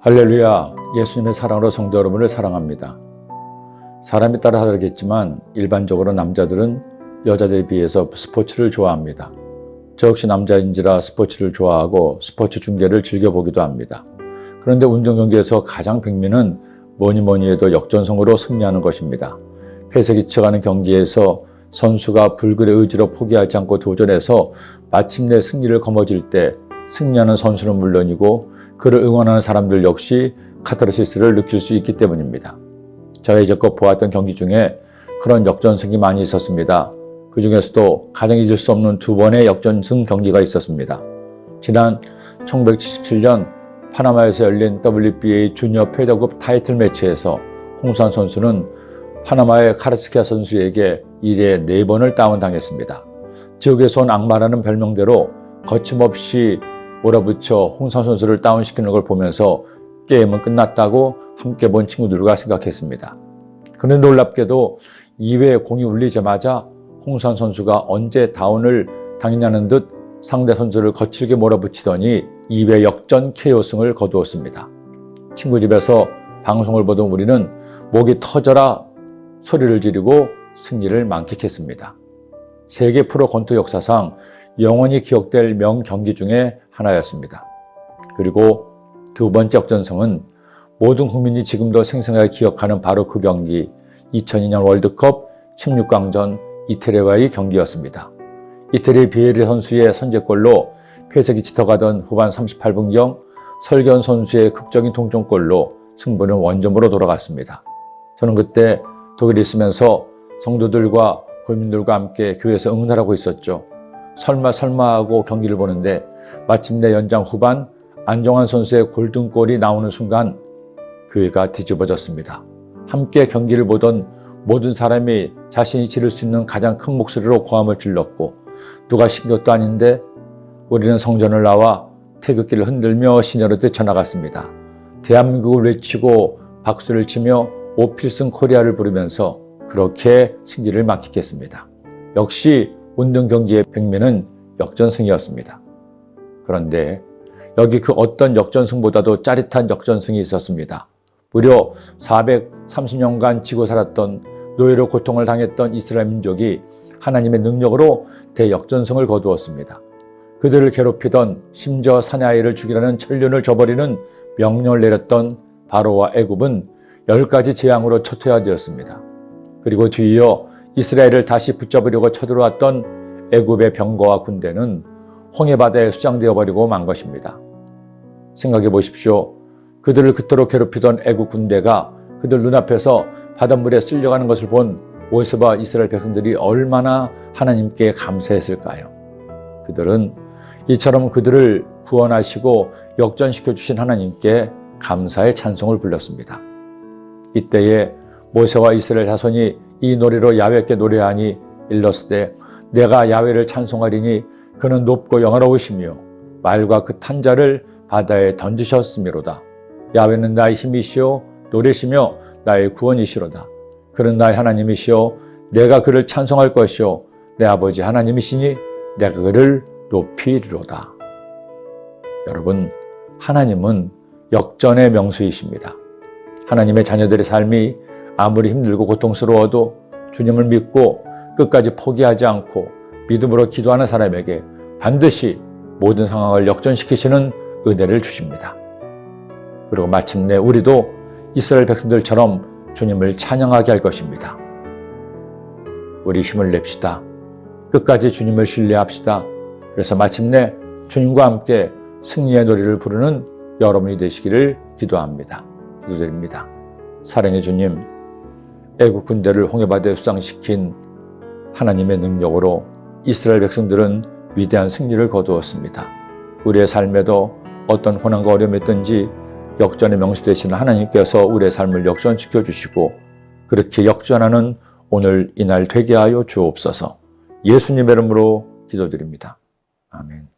할렐루야, 예수님의 사랑으로 성도 여러분을 사랑합니다. 사람에 따라 다르겠지만 일반적으로 남자들은 여자들에 비해서 스포츠를 좋아합니다. 저 역시 남자인지라 스포츠를 좋아하고 스포츠 중계를 즐겨보기도 합니다. 그런데 운동 경기에서 가장 백미는 뭐니 뭐니 해도 역전승으로 승리하는 것입니다. 패색이 쳐가는 경기에서 선수가 불굴의 의지로 포기하지 않고 도전해서 마침내 승리를 거머쥘 때 승리하는 선수는 물론이고 그를 응원하는 사람들 역시 카타르시스를 느낄 수 있기 때문입니다. 제가 이제껏 보았던 경기 중에 그런 역전승이 많이 있었습니다. 그 중에서도 가장 잊을 수 없는 두 번의 역전승 경기가 있었습니다. 지난 1977년 파나마에서 열린 WBA 주니어 페더급 타이틀 매치에서 홍수환 선수는 파나마의 카르스키아 선수에게 1회 4번을 다운당했습니다. 지역에서 온 악마라는 별명대로 거침없이 몰아붙여 홍산 선수를 다운시키는 걸 보면서 게임은 끝났다고 함께 본 친구들과 생각했습니다. 그런데 놀랍게도 2회 공이 울리자마자 홍산 선수가 언제 다운을 당했냐는 듯 상대 선수를 거칠게 몰아붙이더니 2회 역전 KO승을 거두었습니다. 친구 집에서 방송을 보던 우리는 목이 터져라 소리를 지르고 승리를 만끽했습니다. 세계 프로 권투 역사상 영원히 기억될 명경기 중에 하나였습니다. 그리고 두 번째 역전승은 모든 국민이 지금도 생생하게 기억하는 바로 그 경기 2002년 월드컵 16강전 이태리와의 경기였습니다. 이태리 비에리 선수의 선제골로 패색이 짙어가던 후반 38분경 설견 선수의 극적인 동점골로 승부는 원점으로 돌아갔습니다. 저는 그때 독일에 있으면서 성도들과 고민들과 함께 교회에서 응원하고 있었죠. 설마 설마 하고 경기를 보는데 마침내 연장 후반 안정환 선수의 골든골이 나오는 순간 교회가 뒤집어졌습니다. 함께 경기를 보던 모든 사람이 자신이 지를 수 있는 가장 큰 목소리로 고함을 질렀고 누가 신 것도 아닌데 우리는 성전을 나와 태극기를 흔들며 신여를 뛰쳐나갔습니다. 대한민국을 외치고 박수를 치며 오필승 코리아를 부르면서 그렇게 승리를 만끽했습니다. 역시 운동 경기의 백미는 역전승이었습니다. 그런데 여기 그 어떤 역전승보다도 짜릿한 역전승이 있었습니다. 무려 430년간 지고 살았던 노예로 고통을 당했던 이스라엘 민족이 하나님의 능력으로 대역전승을 거두었습니다. 그들을 괴롭히던 심지어 사냐이를 죽이라는 천륜을 저버리는 명령을 내렸던 바로와 애굽은 열 가지 재앙으로 초토화되었습니다. 그리고 뒤이어 이스라엘을 다시 붙잡으려고 쳐들어왔던 애굽의 병거와 군대는 홍해바다에 수장되어 버리고 만 것입니다. 생각해 보십시오. 그들을 그토록 괴롭히던 애국 군대가 그들 눈앞에서 바닷물에 쓸려가는 것을 본 모세와 이스라엘 백성들이 얼마나 하나님께 감사했을까요? 그들은 이처럼 그들을 구원하시고 역전시켜 주신 하나님께 감사의 찬송을 불렀습니다. 이때에 모세와 이스라엘 자손이 이 노래로 야외께 노래하니 일렀을 내가 야외를 찬송하리니 그는 높고 영화로우시며 말과 그 탄자를 바다에 던지셨음이로다. 야외는 나의 힘이시오 노래시며 나의 구원이시로다. 그는 나의 하나님이시오 내가 그를 찬송할 것이오 내 아버지 하나님이시니 내가 그를 높이리로다. 여러분 하나님은 역전의 명수이십니다. 하나님의 자녀들의 삶이 아무리 힘들고 고통스러워도 주님을 믿고 끝까지 포기하지 않고 믿음으로 기도하는 사람에게 반드시 모든 상황을 역전시키시는 은혜를 주십니다. 그리고 마침내 우리도 이스라엘 백성들처럼 주님을 찬양하게 할 것입니다. 우리 힘을 냅시다. 끝까지 주님을 신뢰합시다. 그래서 마침내 주님과 함께 승리의 노래를 부르는 여러분이 되시기를 기도합니다. 기도드립니다. 사랑의 주님, 애국 군대를 홍해바다에 수상시킨 하나님의 능력으로 이스라엘 백성들은 위대한 승리를 거두었습니다. 우리의 삶에도 어떤 고난과 어려움이 있든지 역전의 명수 되시는 하나님께서 우리의 삶을 역전시켜 주시고 그렇게 역전하는 오늘 이날 되게 하여 주옵소서 예수님의 이름으로 기도드립니다. 아멘.